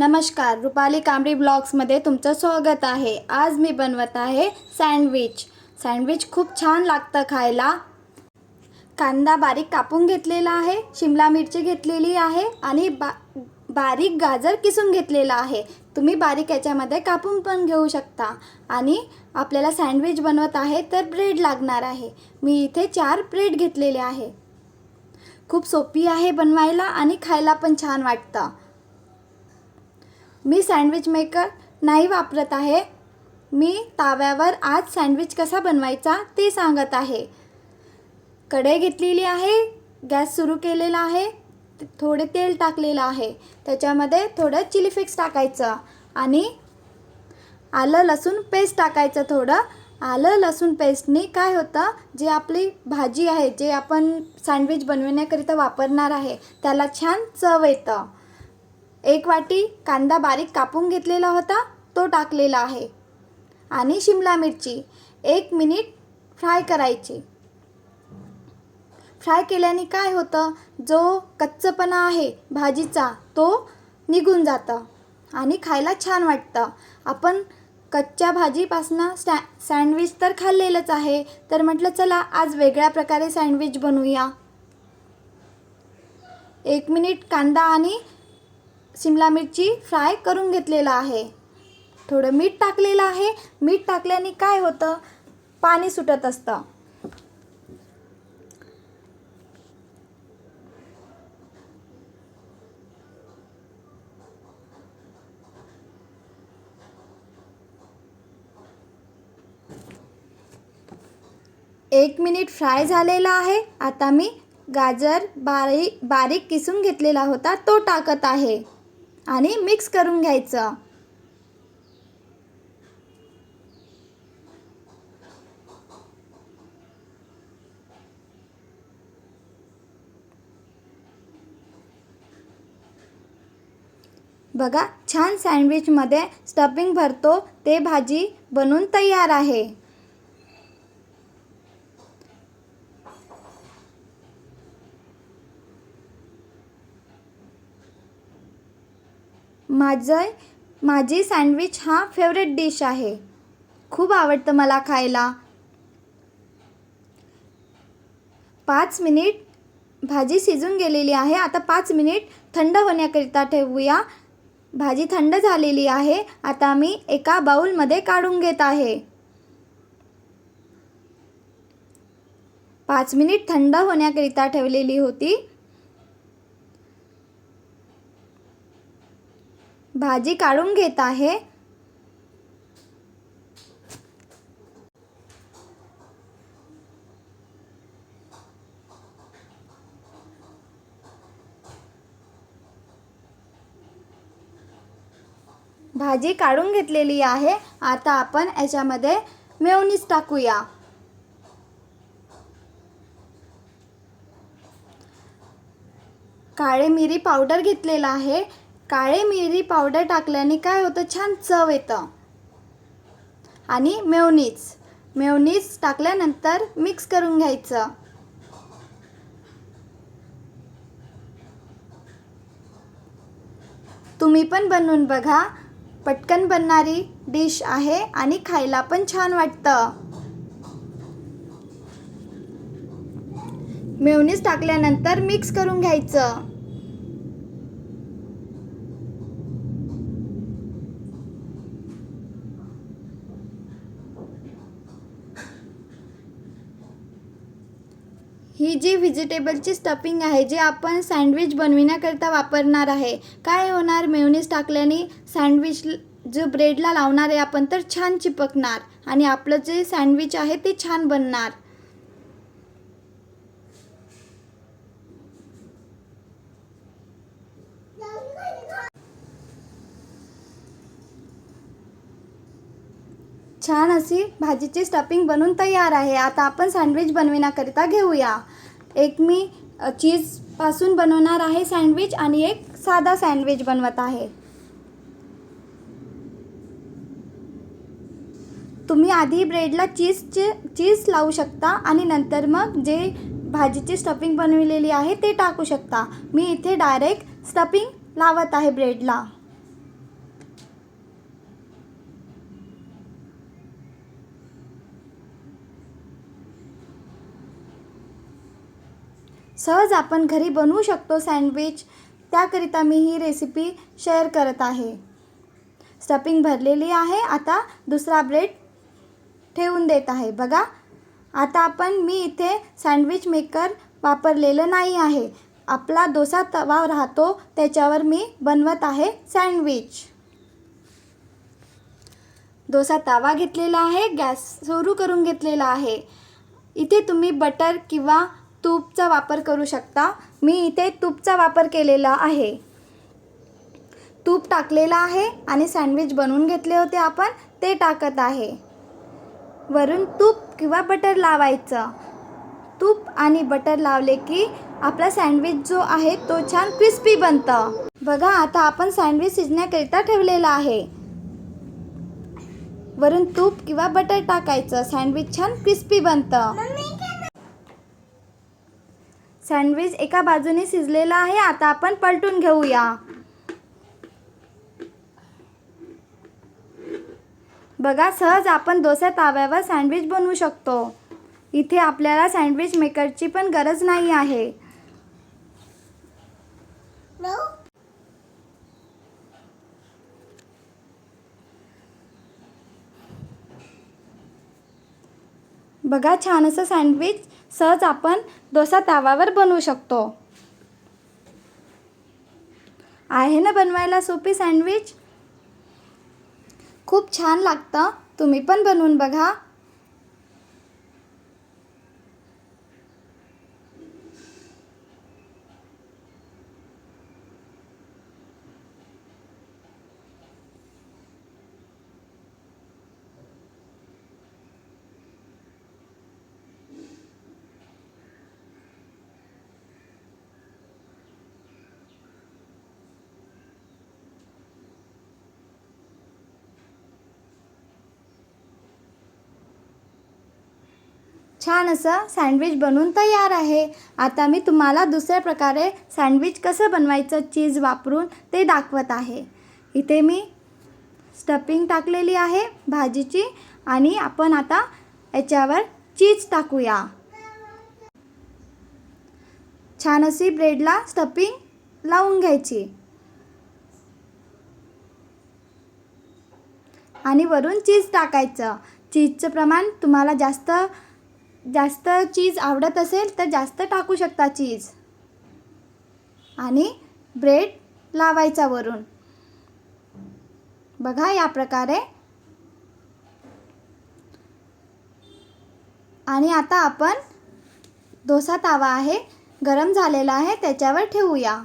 नमस्कार रुपाली कांबडी ब्लॉग्समध्ये तुमचं स्वागत आहे. आज मी बनवत आहे सँडविच. सँडविच खूप छान लागतं खायला. कांदा बारीक कापून घेतलेला आहे शिमला मिरची घेतलेली आहे आणि बा बारीक गाजर किसून घेतलेला आहे. तुम्ही बारीक याच्यामध्ये कापून पण घेऊ शकता. आणि आपल्याला सँडविच बनवत आहे तर ब्रेड लागणार आहे. मी इथे चार ब्रेड घेतलेले आहे. खूप सोपी आहे बनवायला आणि खायला पण छान वाटतं. मी सँडविच मेकर नाही वापरत आहे. मी ताव्यावर आज सँडविच कसा बनवायचा ते सांगत आहे. कढई घेतलेली आहे गॅस सुरू केलेला आहे थोडे तेल टाकलेलं आहे. त्याच्यामध्ये थोडं चिली फ्लेक्स टाकायचं आणि आलं लसूण पेस्ट टाकायचं थोडं. आलं लसूण पेस्टनी काय होतं जे आपली भाजी आहे जे आपण सँडविच बनविण्याकरिता वापरणार आहे त्याला छान चव येतं. एक वाटी कांदा बारीक कापून घेतलेला होता तो टाकलेला आहे. आणि शिमला मिरची एक मिनिट फ्राय करायची. फ्राय केल्याने काय होतं? जो कच्चपणा आहे भाजीचा तो निघून जातं आणि खायला छान वाटतं. आपण कच्च्या भाजीपासनं स्टॅ सँडविच तर खाल्लेलंच आहे. तर म्हटलं चला आज वेगळ्या प्रकारे सँडविच बनवूया. एक मिनिट कांदा आणि शिमला मिरची फ्राय करून घेतलेला आहे. थोडं मीठ टाकलेलं आहे. मीठ टाकल्याने काय होतं? पाणी सुटत असतं. एक मिनिट फ्राय झालेला आहे. आता मी गाजर बारीक बारीक किसून घेतलेला होता. तो टाकत आहे. आणि मिक्स करून घ्यायचं. बघा छान सँडविचमध्ये स्टफिंग भरतो ते भाजी बनून तयार आहे. माझं माझी सँडविच हा फेवरेट डिश आहे. खूप आवडतं मला खायला. पाच मिनिट भाजी शिजून गेलेली आहे. आता पाच मिनिट थंड होण्याकरिता ठेवूया. भाजी थंड झालेली आहे. आता मी एका बाऊलमध्ये काढून घेत आहे. पाच मिनिट थंड होण्याकरिता ठेवलेली होती. भाजी काढून घेत आहे. भाजी काढून घेतलेली आहे. आता आपण याच्यामध्ये मेवनीस टाकूया. काळे मिरी पावडर घेतलेला आहे. काळे मिरी पावडर टाकल्याने काय होतं? छान चव येतं. आणि मेवनीच मेवनीच टाकल्यानंतर मिक्स करून घ्यायचं. तुम्ही पण बनवून बघा. पटकन बनणारी डिश आहे आणि खायला पण छान वाटतं. मेवनीस टाकल्यानंतर मिक्स करून घ्यायचं. ही जी व्हेजिटेबलची स्टफिंग आहे जी आपण सँडविच बनविण्याकरिता वापरणार आहे काय होणार? मेवनीस टाकल्याने सँडविच जो ब्रेडला लावणार आहे आपण तर छान चिपकणार आणि आपलं जे सँडविच आहे ते छान बनणार. छान अशी भाजीची स्टफिंग बनवून तयार आहे. आता आपण सँडविच बनविण्याकरिता घेऊया. एक मी चीजपासून बनवणार आहे सँडविच आणि एक साधा सँडविच बनवत आहे. तुम्ही आधी ब्रेडला चीजचे चीज लावू शकता आणि नंतर मग जे भाजीची स्टफिंग बनविलेली आहे ते टाकू शकता. मी इथे डायरेक्ट स्टफिंग लावत आहे ब्रेडला सहज आपण घरी बनवू शकतो सँडविच. त्याकरिता मी ही रेसिपी शेअर करत आहे. स्टफिंग भरलेली आहे. आता दुसरा ब्रेड ठेवून देत आहे. बघा आता आपण मी इथे सँडविच मेकर वापरलेलं नाही आहे. आपला डोसा तवा राहतो. त्याच्यावर मी बनवत आहे सँडविच. डोसा तवा घेतलेला आहे. गॅस सुरू करून घेतलेला आहे. इथे तुम्ही बटर किंवा तूपचा वापर करू शकता. मी इथे तूपचा वापर केलेला आहे. तूप टाकलेलं आहे आणि सँडविच बनवून घेतले होते आपण ते टाकत आहे. वरून तूप किंवा बटर लावायचं. तूप आणि बटर लावले की आपला सँडविच जो आहे तो छान क्रिस्पी बनतं. बघा आता आपण सँडविच शिजण्याकरिता ठेवलेला आहे. वरून तूप किंवा बटर टाकायचं. सँडविच छान क्रिस्पी बनतं. सँडविच एका बाजूने शिजलेला आहे. आता आपण पलटून घेऊया. बघा सहज आपण डोसा ताव्यावर सँडविच बनवू शकतो. इथे आपल्याला सँडविच मेकरची पण गरज नाही आहे. बघा छान असं सँडविच सहज आपण डोसा तावावर बनवू शकतो. आहे ना बनवायला सोपी सँडविच? खूप छान लागतं. तुम्ही पण बनवून बघा. छान असं सँडविच बनवून तयार आहे. आता मी तुम्हाला दुसऱ्या प्रकारे सँडविच कसं बनवायचं चीज वापरून ते दाखवत आहे. इथे मी स्टफिंग टाकलेली आहे भाजीची आणि आपण आता याच्यावर चीज टाकूया. छान अशी ब्रेडला स्टफिंग लावून घ्यायची. आणि वरून चीज टाकायचं. चीजचं प्रमाण तुम्हाला जास्त जास्त चीज आवडत असेल तर जास्त टाकू शकता चीज. आणि ब्रेड लावायचा वरून. बघा या प्रकारे. आणि आता आपण डोसा तावा आहे गरम झालेला आहे त्याच्यावर ठेवूया.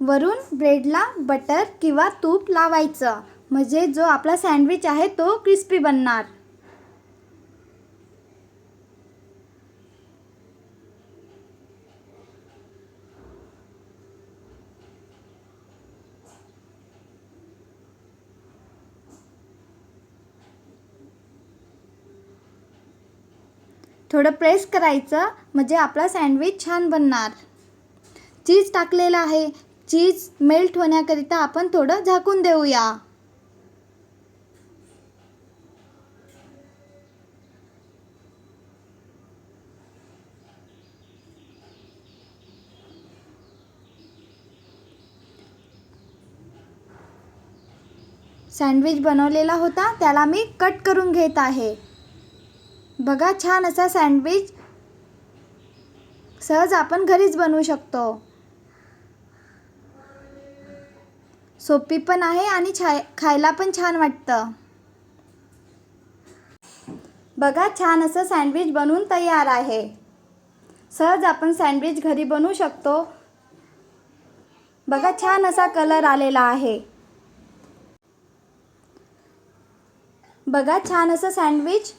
वरून ब्रेडला बटर किंवा तूप लावायचं. म्हणजे जो आपला सँडविच आहे तो क्रिस्पी बनणार. थोडं प्रेस करायचं म्हणजे आपला सँडविच छान बनणार. चीज टाकलेलं आहे. चीज मेल्ट होण्याकरिता आपण थोडं झाकून देऊया. सँडविच बनवलेला होता त्याला मी कट करून घेत आहे. बघा छान असा सँडविच. सहज आपण घरीच बनवू शकतो. सोपी पण आहे आणि छाय खायला पण छान वाटतं. बघा छान असं सँडविच बनवून तयार आहे. सहज आपण सँडविच घरी बनवू शकतो. बघा छान असा कलर आलेला आहे. बघा छान असं सँडविच.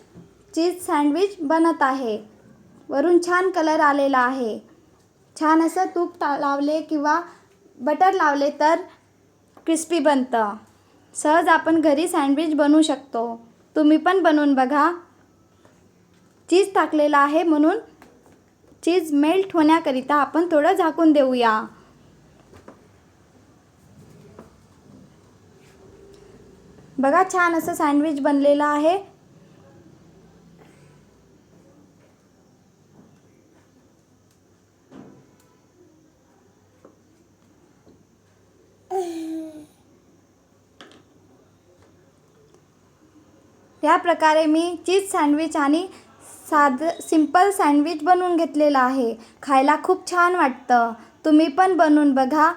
चीज सँडविच बनत आहे. वरून छान कलर आलेला आहे. छान असं तूप टा लावले किंवा बटर लावले तर क्रिस्पी बनतं. सहज आपण घरी सँडविच बनवू शकतो. तुम्ही पण बनवून बघा. चीज टाकलेलं आहे म्हणून चीज मेल्ट होण्याकरिता आपण थोडं झाकून देऊया. बघा छान असं सँडविच बनलेलं आहे. ह्या प्रकारे मी चीज सँडविच आणि साध सिंपल सँडविच बनवून घेतलेलं आहे. खायला खूप छान वाटतं. तुम्ही पण बनवून बघा.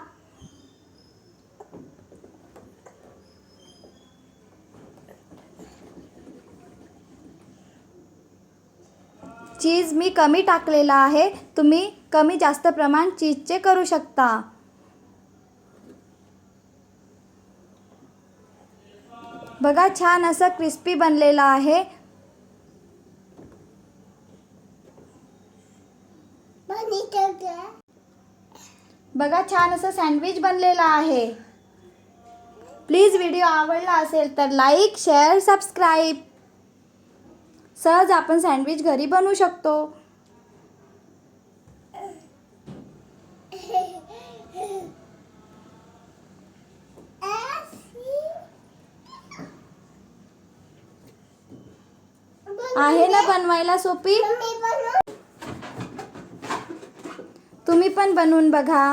चीज मी कमी टाकलेला आहे. तुम्ही कमी जास्त प्रमाण चीजचे करू शकता. बघा छान असं क्रिस्पी बनलेलं आहे. बघा छान असं सँडविच बनलेलं आहे. प्लीज व्हिडिओ आवडला असेल तर लाईक शेअर सबस्क्राईब. सहज आपण सँडविच घरी बनवू शकतो. आहे ना बनवायला सोपी? तुम्ही पण बनवून बघा.